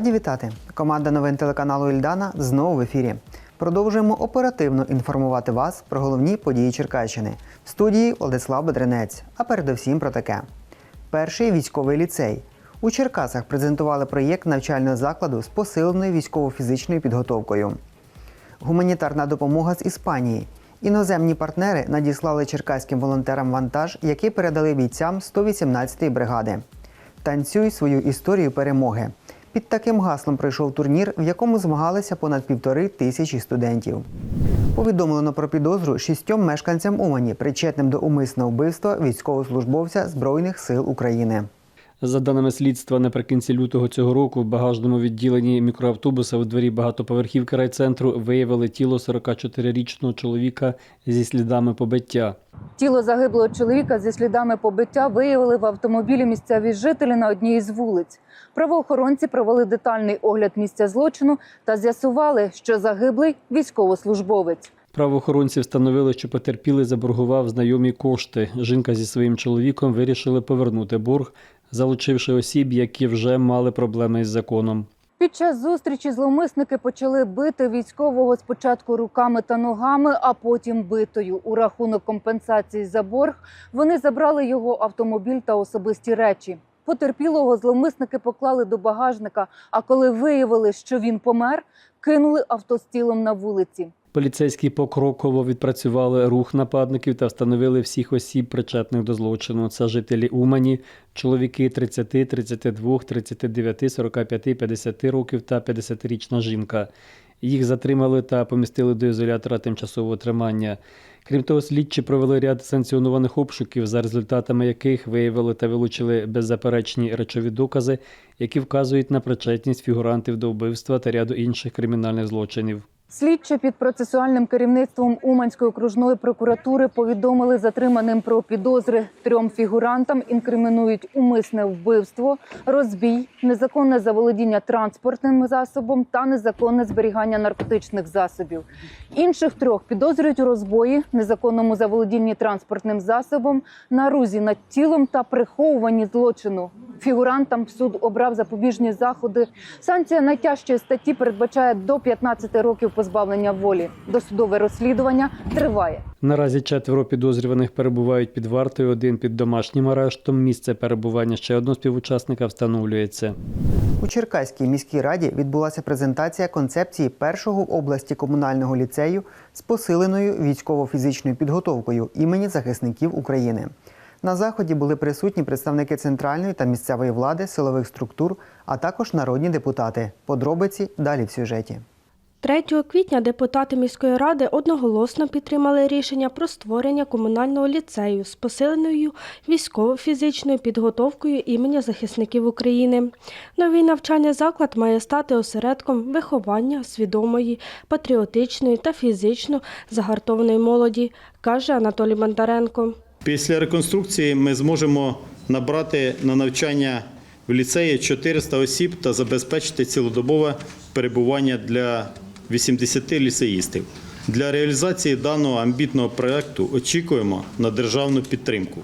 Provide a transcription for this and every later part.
Раді вітати! Команда новин телеканалу Ільдана знову в ефірі. Продовжуємо оперативно інформувати вас про головні події Черкащини. В студії Владислав Бедренець. А передовсім про таке: перший військовий ліцей. У Черкасах презентували проєкт навчального закладу з посиленою військово-фізичною підготовкою. Гуманітарна допомога з Іспанії. Іноземні партнери надіслали черкаським волонтерам вантаж, який передали бійцям 118-ї бригади. Танцюй свою історію перемоги. Під таким гаслом пройшов турнір, в якому змагалися понад півтори тисячі студентів. Повідомлено про підозру шістьом мешканцям Умані, причетним до умисного вбивства військовослужбовця Збройних сил України. За даними слідства, наприкінці лютого цього року в багажному відділенні мікроавтобуса у дворі багатоповерхівки райцентру виявили тіло 44-річного чоловіка зі слідами побиття. Тіло загиблого чоловіка зі слідами побиття виявили в автомобілі місцеві жителі на одній із вулиць. Правоохоронці провели детальний огляд місця злочину та з'ясували, що загиблий військовослужбовець. Правоохоронці встановили, що потерпілий заборгував знайомі кошти. Жінка зі своїм чоловіком вирішили повернути борг, залучивши осіб, які вже мали проблеми із законом. Під час зустрічі зловмисники почали бити військового спочатку руками та ногами, а потім битою. У рахунок компенсації за борг вони забрали його автомобіль та особисті речі. Потерпілого зловмисники поклали до багажника. А коли виявили, що він помер, кинули авто з тілом на вулиці. Поліцейські покроково відпрацювали рух нападників та встановили всіх осіб, причетних до злочину. Це жителі Умані, чоловіки 30, 32, 39, 45, 50 років та 50-річна жінка. Їх затримали та помістили до ізолятора тимчасового тримання. Крім того, слідчі провели ряд санкціонованих обшуків, за результатами яких виявили та вилучили беззаперечні речові докази, які вказують на причетність фігурантів до вбивства та ряду інших кримінальних злочинів. Слідчі під процесуальним керівництвом Уманської окружної прокуратури повідомили затриманим про підозри трьом фігурантам. Інкримінують умисне вбивство, розбій, незаконне заволодіння транспортним засобом та незаконне зберігання наркотичних засобів. Інших трьох підозрюють у розбої, незаконному заволодінні транспортним засобом, нарузі над тілом та приховуванні злочину. Фігурантам суд обрав запобіжні заходи. Санкція найтяжчої статті передбачає до 15 років позбавлення волі. Досудове розслідування триває. Наразі четверо підозрюваних перебувають під вартою, один під домашнім арештом. Місце перебування ще одного співучасника встановлюється. У Черкаській міській раді відбулася презентація концепції першого в області комунального ліцею з посиленою військово-фізичною підготовкою імені захисників України. На заході були присутні представники центральної та місцевої влади, силових структур, а також народні депутати. Подробиці далі в сюжеті. 3 квітня депутати міської ради одноголосно підтримали рішення про створення комунального ліцею з посиленою військово-фізичною підготовкою імені захисників України. Новий навчальний заклад має стати осередком виховання свідомої, патріотичної та фізично загартованої молоді, каже Анатолій Бондаренко. Після реконструкції ми зможемо набрати на навчання в ліцеї 400 осіб та забезпечити цілодобове перебування для 80 ліцеїстів. Для реалізації даного амбітного проєкту очікуємо на державну підтримку.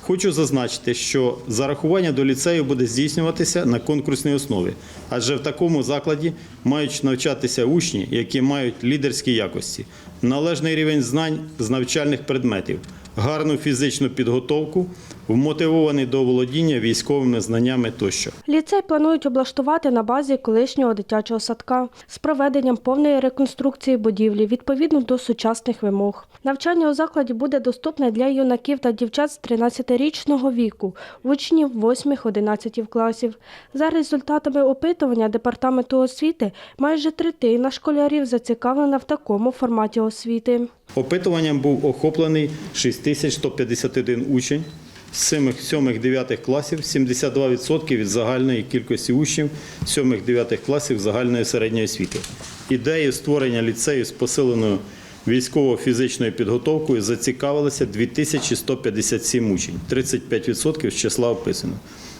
Хочу зазначити, що зарахування до ліцею буде здійснюватися на конкурсній основі, адже в такому закладі мають навчатися учні, які мають лідерські якості, належний рівень знань з навчальних предметів, гарну фізичну підготовку, вмотивований до володіння військовими знаннями тощо. Ліцей планують облаштувати на базі колишнього дитячого садка з проведенням повної реконструкції будівлі відповідно до сучасних вимог. Навчання у закладі буде доступне для юнаків та дівчат з 13-річного віку, учнів 8-11 класів. За результатами опитування департаменту освіти, майже третина школярів зацікавлена в такому форматі освіти. Опитуванням був охоплений 6151 учень з 7-9 класів, 72% від загальної кількості учнів 7-9 класів загальної середньої освіти. Ідеєю створення ліцею з посиленою військово-фізичною підготовкою зацікавилися 2157 учень, 35% з числа описано.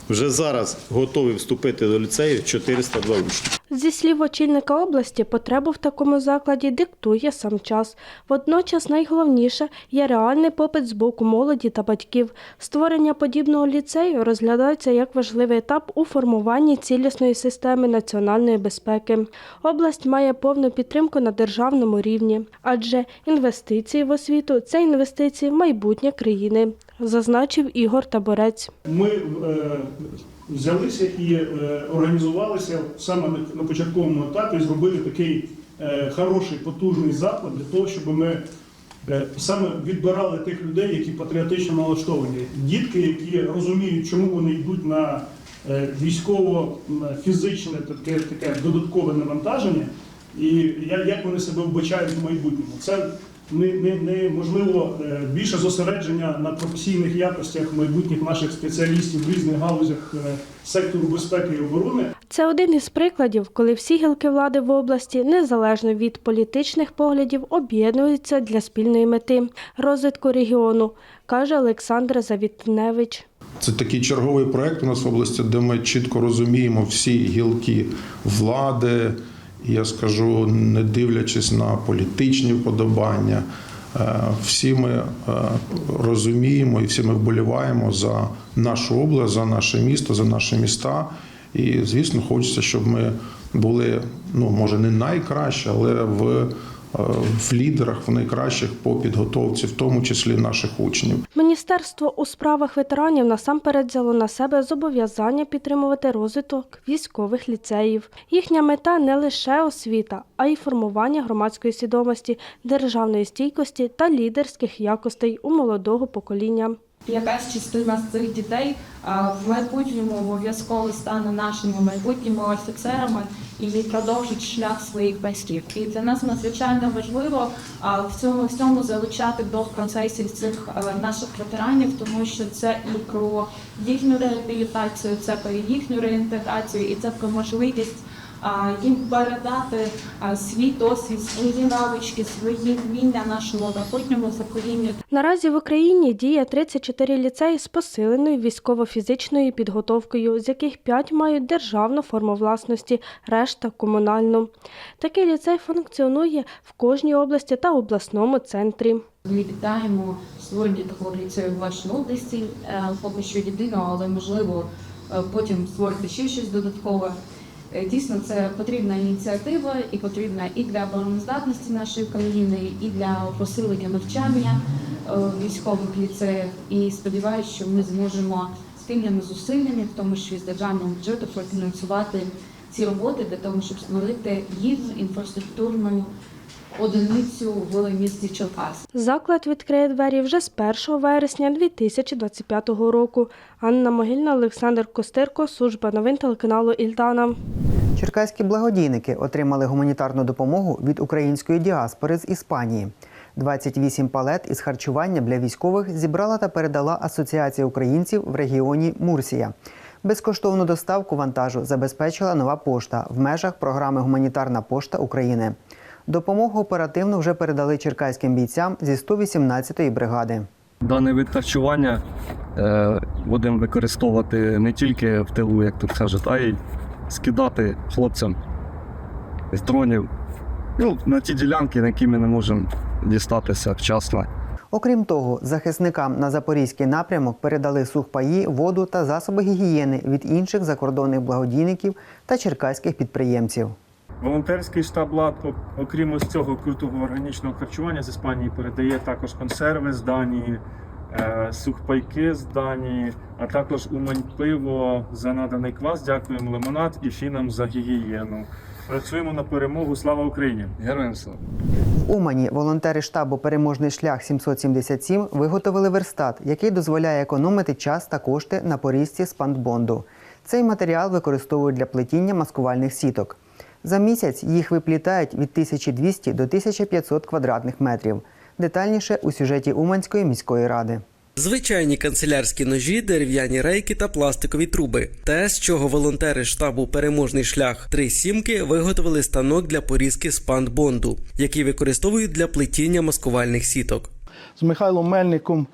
Вже зараз готові вступити до ліцею 402 учні. Зі слів очільника області, потребу в такому закладі диктує сам час. Водночас найголовніше є реальний попит з боку молоді та батьків. Створення подібного ліцею розглядається як важливий етап у формуванні цілісної системи національної безпеки. Область має повну підтримку на державному рівні, адже інвестиції в освіту це інвестиції в майбутнє країни, зазначив Ігор Таборець. Ми е, взялися і е, організувалися саме на, на початковому етапі, зробили такий е, хороший, потужний заклад для того, щоб ми е, саме відбирали тих людей, які патріотично налаштовані. Дітки, які розуміють, чому вони йдуть на е, військово-фізичне таке, таке додаткове навантаження, і як, вони себе вбачають в майбутньому. Це не, не, не можливо е, більше зосередження на професійних якостях майбутніх наших спеціалістів в різних галузях е, сектору безпеки і оборони. Це один із прикладів, коли всі гілки влади в області, незалежно від політичних поглядів, об'єднуються для спільної мети розвитку регіону, каже Олександр Завітневич. Це такий черговий проект у нас в області, де ми чітко розуміємо всі гілки влади. Я скажу, не дивлячись на політичні вподобання, е, всі ми е, розуміємо і всі ми вболіваємо за нашу область, за наше місто, за наші міста. І звісно, хочеться, щоб ми були, ну може не найкраще, але в, в лідерах, в найкращих по підготовці, в тому числі наших учнів. Міністерство у справах ветеранів насамперед взяло на себе зобов'язання підтримувати розвиток військових ліцеїв. Їхня мета не лише освіта, а й формування громадської свідомості, державної стійкості та лідерських якостей у молодого покоління. Якась частина з цих дітей в майбутньому обов'язково стане нашими майбутніми офіцерами і продовжить шлях своїх батьків. І для нас надзвичайно важливо в цьому всьому залучати до процесів цих наших ветеранів, тому що це і про їхню реабілітацію, це про їхню реінтеграцію, і це про можливість їм передати свій досвід, свої навички, свої вміння нашому майбутньому поколінню. Наразі в Україні діє 34 ліцеї з посиленою військово-фізичною підготовкою, з яких 5 мають державну форму власності, решта комунальну. Такий ліцей функціонує в кожній області та обласному центрі. Ми вітаємо створення такого ліцею в вашій області. Е, Поки що єдиного, але можливо е, потім створити ще щось додаткове. Е, Дійсно, це потрібна ініціатива і потрібна і для обороноздатності нашої країни, і для посилення навчання е, військових ліцеях. І сподіваюся, що ми зможемо спільними зусиллями, в тому числі з державного бюджету, профінансувати ці роботи для того, щоб створити гідну інфраструктурну одиницю в місті Черкас. Заклад відкриє двері вже з 1 вересня 2025 року. Анна Могильна, Олександр Костирко, служба новин телеканалу Ільдана. Черкаські благодійники отримали гуманітарну допомогу від української діаспори з Іспанії. 28 палет із харчування для військових зібрала та передала Асоціація українців в регіоні Мурсія. Безкоштовну доставку вантажу забезпечила нова пошта в межах програми Гуманітарна пошта України. Допомогу оперативно вже передали черкаським бійцям зі 118-ї бригади. Даний вид харчування е, будемо використовувати не тільки в тилу, як тут кажуть, а й скидати хлопцям з дронів ну, на ті ділянки, на які ми не можемо дістатися вчасно. Окрім того, захисникам на запорізький напрямок передали сухпаї, воду та засоби гігієни від інших закордонних благодійників та черкаських підприємців. Волонтерський штаб ЛАД, окрім ось цього крутого органічного харчування з Іспанії, передає також консерви з Данії, е, сухпайки з Данії, а також умань пиво за наданий квас. Дякуємо лимонад і фінам за гігієну. Працюємо на перемогу. Слава Україні! Героям слава! В Умані волонтери штабу Переможний шлях 777 виготовили верстат, який дозволяє економити час та кошти на порізці спандбонду. Цей матеріал використовують для плетіння маскувальних сіток. За місяць їх виплітають від 1200 до 1500 квадратних метрів. Детальніше у сюжеті Уманської міської ради. Звичайні канцелярські ножі, дерев'яні рейки та пластикові труби. Те, з чого волонтери штабу Переможний шлях три сімки виготовили станок для порізки спандбонду, який використовують для плетіння маскувальних сіток. з Михайлом Мельником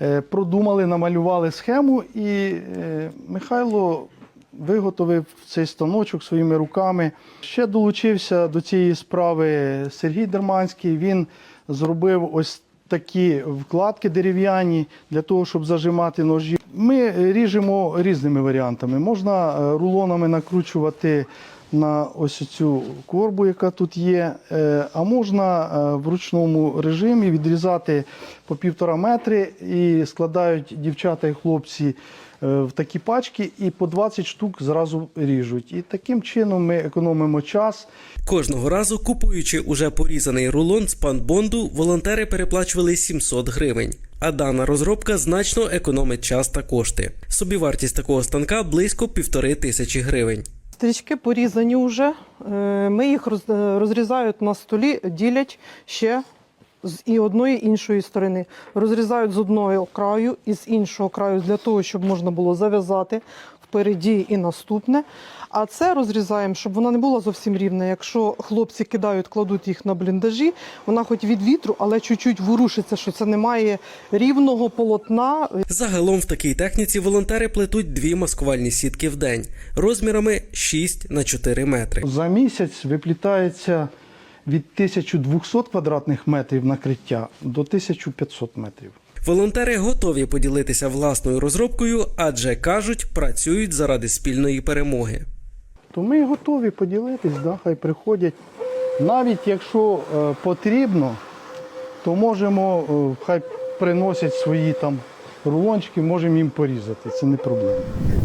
е, продумали, намалювали схему, і е, Михайло виготовив цей станочок своїми руками. Ще долучився до цієї справи Сергій Дерманський. Він зробив ось такі вкладки дерев'яні для того, щоб зажимати ножі. Ми ріжемо різними варіантами. Можна е, рулонами накручувати на ось цю корбу, яка тут є, е, а можна е, в ручному режимі відрізати по півтора метри і складають дівчата і хлопці в такі пачки і по 20 штук зразу ріжуть. І таким чином ми економимо час. Кожного разу, купуючи уже порізаний рулон з панбонду, волонтери переплачували 700 гривень. А дана розробка значно економить час та кошти. Собівартість такого станка близько півтори тисячі гривень. Стрічки порізані вже. Е, Ми їх е, розрізають на столі, ділять ще з і одної і іншої сторони. Розрізають з одного краю і з іншого краю для того, щоб можна було зав'язати впереді і наступне. А це розрізаємо, щоб вона не була зовсім рівна. Якщо хлопці кидають, кладуть їх на бліндажі, вона хоч від вітру, але чуть-чуть ворушиться, що це немає рівного полотна. Загалом в такій техніці волонтери плетуть дві маскувальні сітки в день розмірами 6 на 4 метри. За місяць виплітається від 1200 квадратних метрів накриття до 1500 метрів. Волонтери готові поділитися власною розробкою, адже кажуть, працюють заради спільної перемоги. То ми готові поділитись, да, хай приходять. Навіть якщо е, потрібно, то можемо, е, хай приносять свої там рулончики, можемо їм порізати. Це не проблема.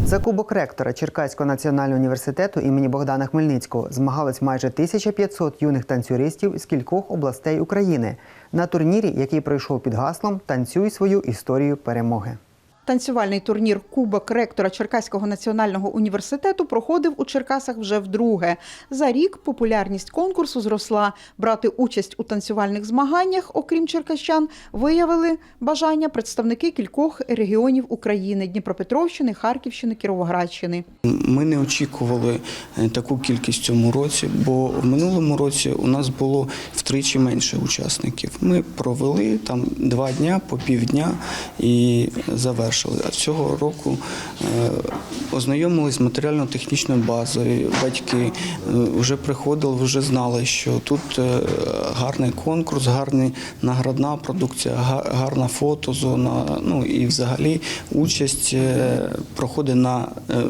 За кубок ректора Черкаського національного університету імені Богдана Хмельницького змагались майже 1500 юних танцюристів з кількох областей України на турнірі, який пройшов під гаслом Танцюй свою історію перемоги. Танцювальний турнір Кубок ректора Черкаського національного університету проходив у Черкасах вже вдруге. За рік популярність конкурсу зросла. Брати участь у танцювальних змаганнях, окрім черкащан, виявили бажання представники кількох регіонів України: Дніпропетровщини, Харківщини, Кіровоградщини. Ми не очікували е, таку кількість цьому році, бо в минулому році у нас було втричі менше учасників. Ми провели там два дня по півдня і завершили. А цього року е, ознайомились з матеріально-технічною базою. Батьки е, вже приходили, вже знали, що тут е, гарний конкурс, гарна наградна продукція, га- гарна фотозона. Ну і взагалі участь проходить на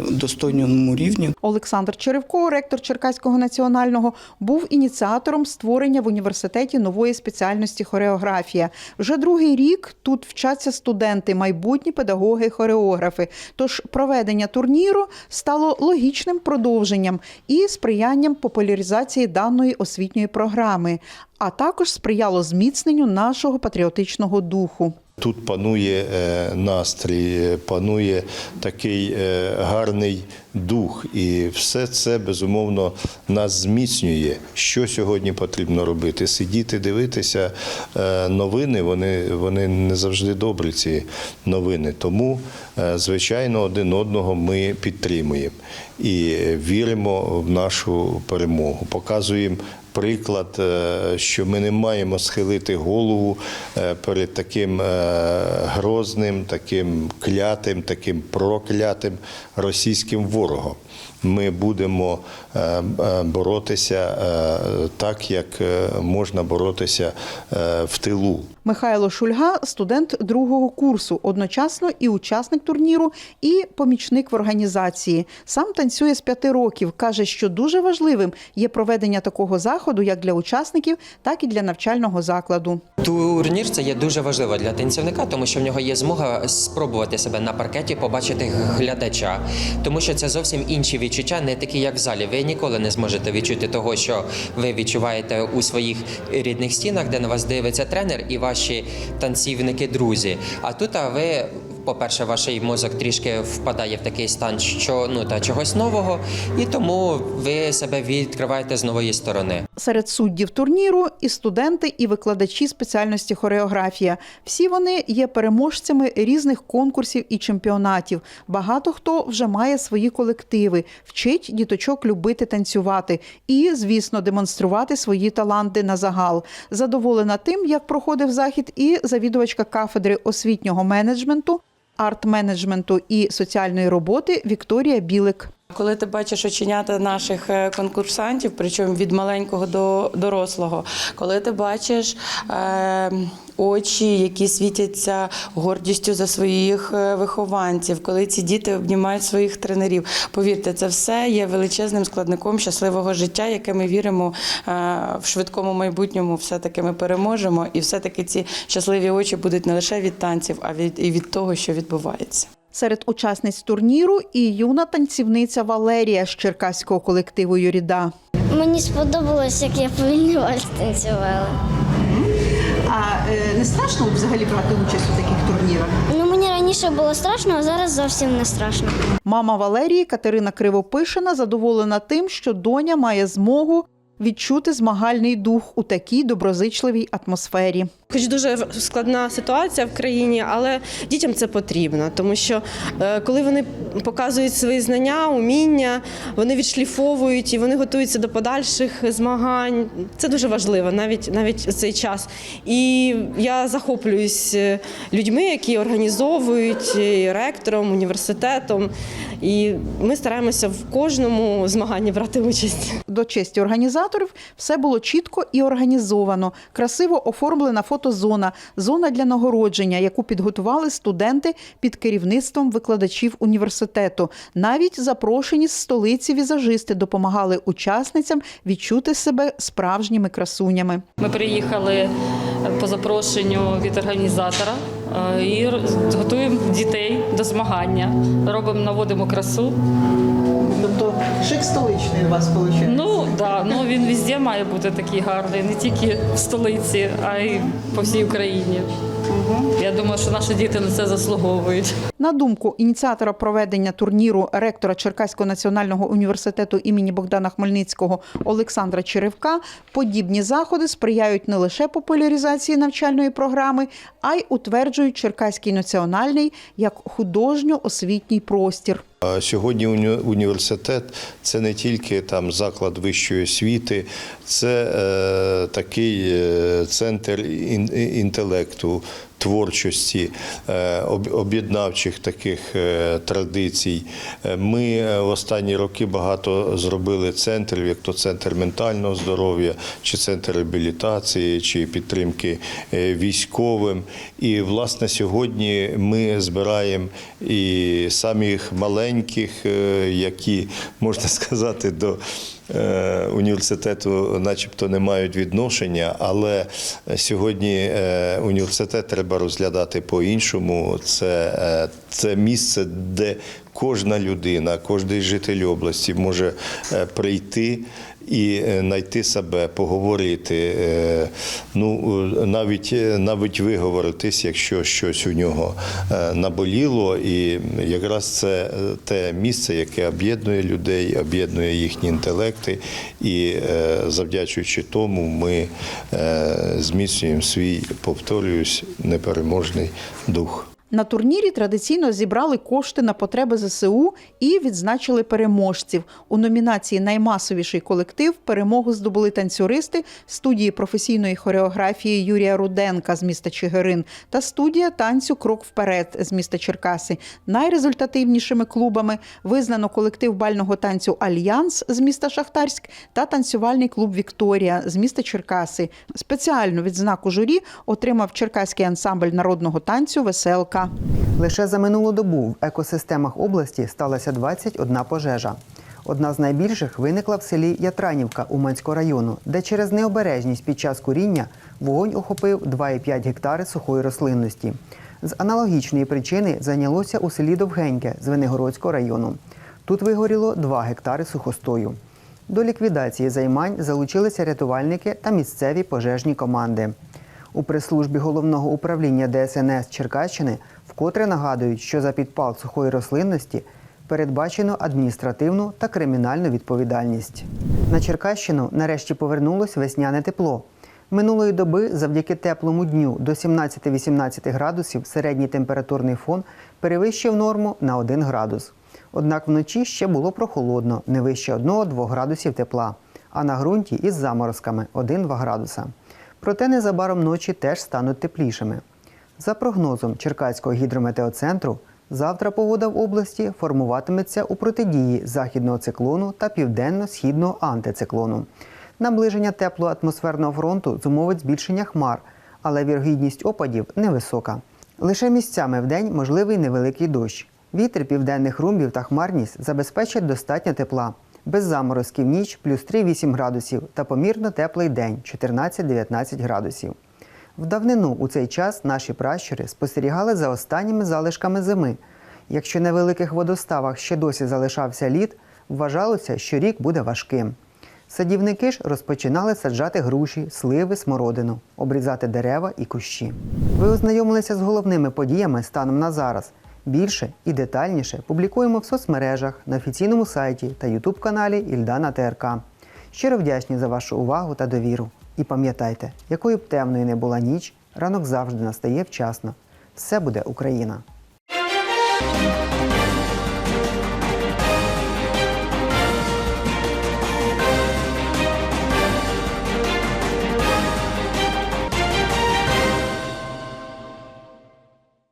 достойному рівні. Олександр Черевко, ректор Черкаського національного, був ініціатором створення в університеті нової спеціальності хореографія. Вже другий рік тут вчаться студенти, майбутні педагоги, хореографи. Тож проведення турніру стало логічним продовженням і сприянням популяризації даної освітньої програми, а також сприяло зміцненню нашого патріотичного духу. Тут панує е, настрій, е, панує такий е, гарний дух, і все це безумовно нас зміцнює. Що сьогодні потрібно робити? Сидіти, дивитися новини. Вони, вони не завжди добрі, ці новини. Тому, звичайно, один одного ми підтримуємо і віримо в нашу перемогу. Показуємо приклад, е, що ми не маємо схилити голову е, перед таким е, грозним, таким клятим, таким проклятим російським ворогом. Ми будемо боротися е, так, як е, можна боротися е, в тилу. Михайло Шульга студент другого курсу, одночасно і учасник турніру, і помічник в організації. Сам танцює з п'яти років. каже, що дуже важливим є проведення такого заходу як для учасників, так і для навчального закладу. Турнір це є дуже важливо для танцівника, тому що в нього є змога спробувати себе на паркеті, побачити глядача, тому що це зовсім інші відчуття, не такі, як в залі. Ніколи не зможете відчути того, що ви відчуваєте у своїх рідних стінах, де на вас дивиться тренер і ваші танцівники, друзі. А тут а ви. По-перше, ваш мозок трішки впадає в такий стан, що ну та чогось нового, і тому ви себе відкриваєте з нової сторони. Серед суддів турніру і студенти, і викладачі спеціальності хореографія. Всі вони є переможцями різних конкурсів і чемпіонатів. Багато хто вже має свої колективи, вчить діточок любити танцювати і, звісно, демонструвати свої таланти на загал. Задоволена тим, як проходив захід, і завідувачка кафедри освітнього менеджменту. Арт-менеджменту і соціальної роботи Вікторія Білик. Коли ти бачиш оченята наших е, конкурсантів, причому від маленького до дорослого, коли ти бачиш е, очі, які світяться гордістю за своїх е, вихованців, коли ці діти обнімають своїх тренерів, повірте, це все є величезним складником щасливого життя, яке ми віримо в швидкому майбутньому. Все таки ми переможемо, і все таки ці щасливі очі будуть не лише від танців, а від і від того, що відбувається. Серед учасниць турніру і юна танцівниця Валерія з черкаського колективу Юріда. Мені сподобалось, як я повільний вальс танцювала. А не страшно взагалі брати участь у таких турнірах? Ну мені раніше було страшно, а зараз зовсім не страшно. Мама Валерії Катерина Кривопишина задоволена тим, що доня має змогу відчути змагальний дух у такій доброзичливій атмосфері. Хоч дуже складна ситуація в країні, але дітям це потрібно, тому що е, коли вони показують свої знання, уміння, вони відшліфовують і вони готуються до подальших змагань. Це дуже важливо, навіть навіть цей час. І я захоплююсь е, людьми, які організовують і ректором, університетом. І ми стараємося в кожному змаганні брати участь. До честі організаторів все було чітко і організовано. Красиво оформлена фотозона, зона для нагородження, яку підготували студенти під керівництвом викладачів університету. Навіть запрошені з столиці візажисти допомагали учасницям відчути себе справжніми красунями. Ми приїхали по запрошенню від організатора е, і готуємо дітей до змагання. Робимо, наводимо красу. Тобто шик столичний у вас виходить? Ну да, ну він везде має бути такий гарний, не тільки в столиці, а й по всій Україні. Я думаю, що наші діти на це заслуговують. На думку ініціатора проведення турніру ректора Черкаського національного університету імені Богдана Хмельницького Олександра Черевка, подібні заходи сприяють не лише популяризації навчальної програми, а й утверджують Черкаський національний як художньо-освітній простір. Сьогодні університет це не тільки там заклад вищої освіти, це е, такий е, центр інтелекту, творчості, е, об'єднавчих таких е, традицій. Е, Ми в останні роки багато зробили центрів, як то центр ментального здоров'я, чи центр реабілітації, чи підтримки військовим. І власне сьогодні ми збираємо і самих маленьких, які можна сказати, до університету, начебто, не мають відношення, але сьогодні е, університет треба розглядати по-іншому. Це, е, це місце, де кожна людина, кожен житель області може е, прийти. І е, знайти себе, поговорити, е, ну е, навіть е, навіть виговоритись, якщо щось у нього е, наболіло, і якраз це е, те місце, яке об'єднує людей, об'єднує їхні інтелекти, і е, завдячуючи тому, ми е, зміцнюємо свій, повторююсь, непереможний дух. На турнірі традиційно зібрали кошти на потреби ЗСУ і відзначили переможців. У номінації Наймасовіший колектив перемогу здобули танцюристи студії професійної хореографії Юрія Руденка з міста Чигирин та студія танцю Крок вперед з міста Черкаси. Найрезультативнішими клубами визнано колектив бального танцю Альянс з міста Шахтарськ та танцювальний клуб Вікторія з міста Черкаси. Спеціальну відзнаку журі отримав черкаський ансамбль народного танцю Веселка. Лише за минулу добу в екосистемах області сталося 21 пожежа. Одна з найбільших виникла в селі Ятранівка Уманського району, де через необережність під час куріння вогонь охопив 2,5 гектари сухої рослинності. З аналогічної причини зайнялося у селі Довгеньке Звенигородського району. Тут вигоріло 2 гектари сухостою. До ліквідації займань залучилися рятувальники та місцеві пожежні команди. У прес-службі головного управління ДСНС Черкащини вкотре нагадують, що за підпал сухої рослинності передбачено адміністративну та кримінальну відповідальність. На Черкащину нарешті повернулось весняне тепло. Минулої доби, завдяки теплому дню до 17-18 градусів, середній температурний фон перевищив норму на 1 градус. Однак вночі ще було прохолодно, не вище 1-2 градусів тепла, а на ґрунті із заморозками 1-2 градуса. Проте незабаром ночі теж стануть теплішими. За прогнозом Черкаського гідрометеоцентру, Завтра погода в області формуватиметься у протидії західного циклону та південно-східного антициклону. Наближення теплого атмосферного фронту зумовить збільшення хмар, але вірогідність опадів невисока. Лише місцями в день можливий невеликий дощ. Вітер південних румбів та хмарність забезпечать достатньо тепла. Без заморозків ніч плюс 3-8 градусів та помірно теплий день 14-19 градусів. В давнину у цей час наші пращури спостерігали за останніми залишками зими. Якщо на великих водоставах ще досі залишався лід, вважалося, що рік буде важким. Садівники ж розпочинали саджати груші, сливи, смородину, обрізати дерева і кущі. Ви ознайомилися з головними подіями станом на зараз. Більше і детальніше публікуємо в соцмережах на офіційному сайті та ютуб-каналі Ільдана ТРК. Щиро вдячні за вашу увагу та довіру. І пам'ятайте, якою б темною не була ніч, ранок завжди настає вчасно. Все буде Україна!